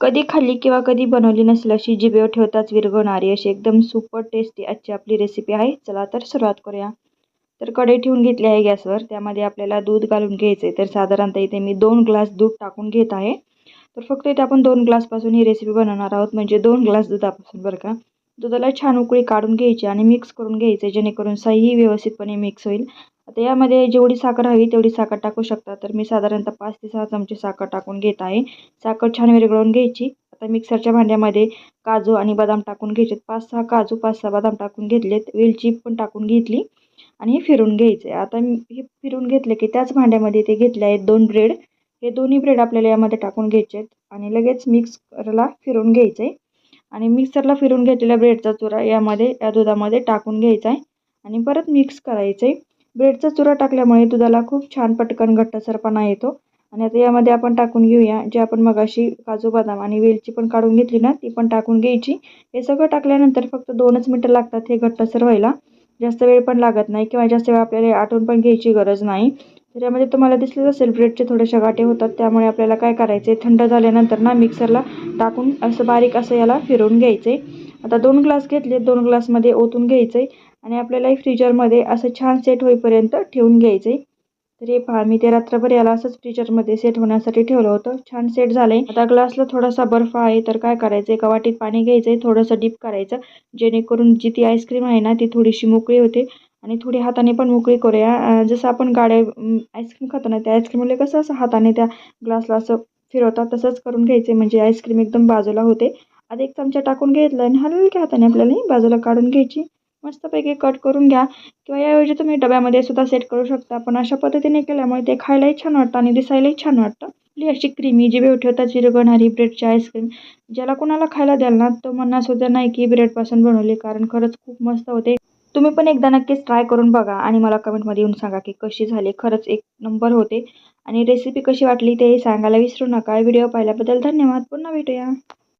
कधी खाल्ली किंवा कधी बनवली नसेल अशी जिभेवर ठेवताच विरघळणारी अशी एकदम सुपर टेस्टी आजची आपली रेसिपी आहे. चला तर सुरुवात करूया. तर कढई ठेवून घेतली आहे गॅसवर. त्यामध्ये आपल्याला दूध घालून घ्यायचं आहे तर साधारणतः इथे मी दोन ग्लास दूध टाकून घेत आहे. तर फक्त इथे आपण दोन ग्लासपासून ही रेसिपी बनवणार आहोत. म्हणजे दोन ग्लास दुधापासून बरं का. दुधाला छान उकळी काढून घ्यायची आणि मिक्स करून घ्यायचे जेणेकरून सही व्यवस्थितपणे मिक्स होईल. आता यामध्ये जेवढी साखर हवी तेवढी साखर टाकू शकता. तर मी साधारणतः पाच ते सहा चमचे साखर टाकून घेत आहे. साखर छान विरघळून घ्यायची. आता मिक्सरच्या भांड्यामध्ये काजू आणि बदाम टाकून घ्यायचे पाच सहा काजू पाच सहा बदाम टाकून घेतलेत. वेलची पण टाकून घेतली आणि हे फिरून घ्यायचे आता हे फिरून घेतले की त्याच भांड्यामध्ये ते घेतले आहेत दोन ब्रेड. हे दोन्ही ब्रेड आपल्याला यामध्ये टाकून घ्यायचे आहेत आणि लगेच मिक्सरला फिरून घ्यायचं आहे आणि मिक्सरला फिरून घेतलेल्या ब्रेडचा चुरा यामध्ये या दुधामध्ये टाकून घ्यायचा आहे आणि परत मिक्स करायचं आहे ब्रेडचा चुरा टाकल्यामुळे दुधाला खूप छान पटकन घट्टसरपणा येतो. आणि आता यामध्ये आपण टाकून घेऊया जे आपण मगाशी काजू बदाम आणि वेलची पण काढून घेतली ना ती पण टाकून घ्यायची. हे सगळं टाकल्यानंतर फक्त दोनच मिनटं लागतात हे घट्टसर व्हायला. जास्त वेळ पण लागत नाही किंवा जास्त वेळ आपल्याला आठवून पण घ्यायची गरज नाही. तर यामध्ये तुम्हाला दिसलेच असेल ब्रेडचे थोडेसे गाठे होतात त्यामुळे आपल्याला काय करायचे थंड झाल्यानंतर ना मिक्सरला टाकून असं बारीक असं याला फिरवून घ्यायचे आता दोन ग्लास घेतले दोन ग्लासमध्ये ओतून घ्यायचे आणि आपल्याला फ्रीजरमध्ये असं छान सेट होईपर्यंत ठेवून घ्यायचे तर हे पहा मी ते रात्रभर याला असंच फ्रीजरमध्ये सेट होण्यासाठी ठेवलं होतं. छान सेट झालंय. आता ग्लासला थोडासा बर्फ आहे तर काय करायचं एका वाटीत पाणी घ्यायचं आहे थोडंसं डीप करायचं. जेणेकरून जी ती आईस्क्रीम आहे ना ती थोडीशी मोकळी होते. आणि थोडी हाताने पण मोकळी करूया. जसं आपण गाड्या आईस्क्रीम खातो ना त्या आईस्क्रीममध्ये कसं असं हाताने त्या ग्लासला असं फिरवतात तसंच करून घ्यायचे म्हणजे आईस्क्रीम एकदम बाजूला होते. आता एक चमचा टाकून घेतला आणि हलक्या हाताने आपल्याला बाजूला काढून घ्यायची. मस्तपैकी कट करून घ्या. किंवा याऐवजी तुम्ही डब्यामध्ये सुद्धा सेट करू शकता. पण अशा पद्धतीने केल्यामुळे ते खायलाही छान वाटतं आणि दिसायलाही छान वाटतं. आपली अशी क्रीमी जी ठेवतात चिरगणारी ब्रेडची आईस्क्रीम ज्याला कोणाला खायला द्याल ना तो म्हणणार सुद्धा नाही की ब्रेडपासून बनवली. कारण खरंच खूप मस्त होते. तुम्ही पण एकदा नक्कीच ट्राय करून बघा आणि मला कमेंटमध्ये येऊन सांगा की कशी झाली. खरंच एक नंबर होते. आणि रेसिपी कशी वाटली ते सांगायला विसरू नका. व्हिडिओ पाहिल्याबद्दल धन्यवाद. पुन्हा भेटूया.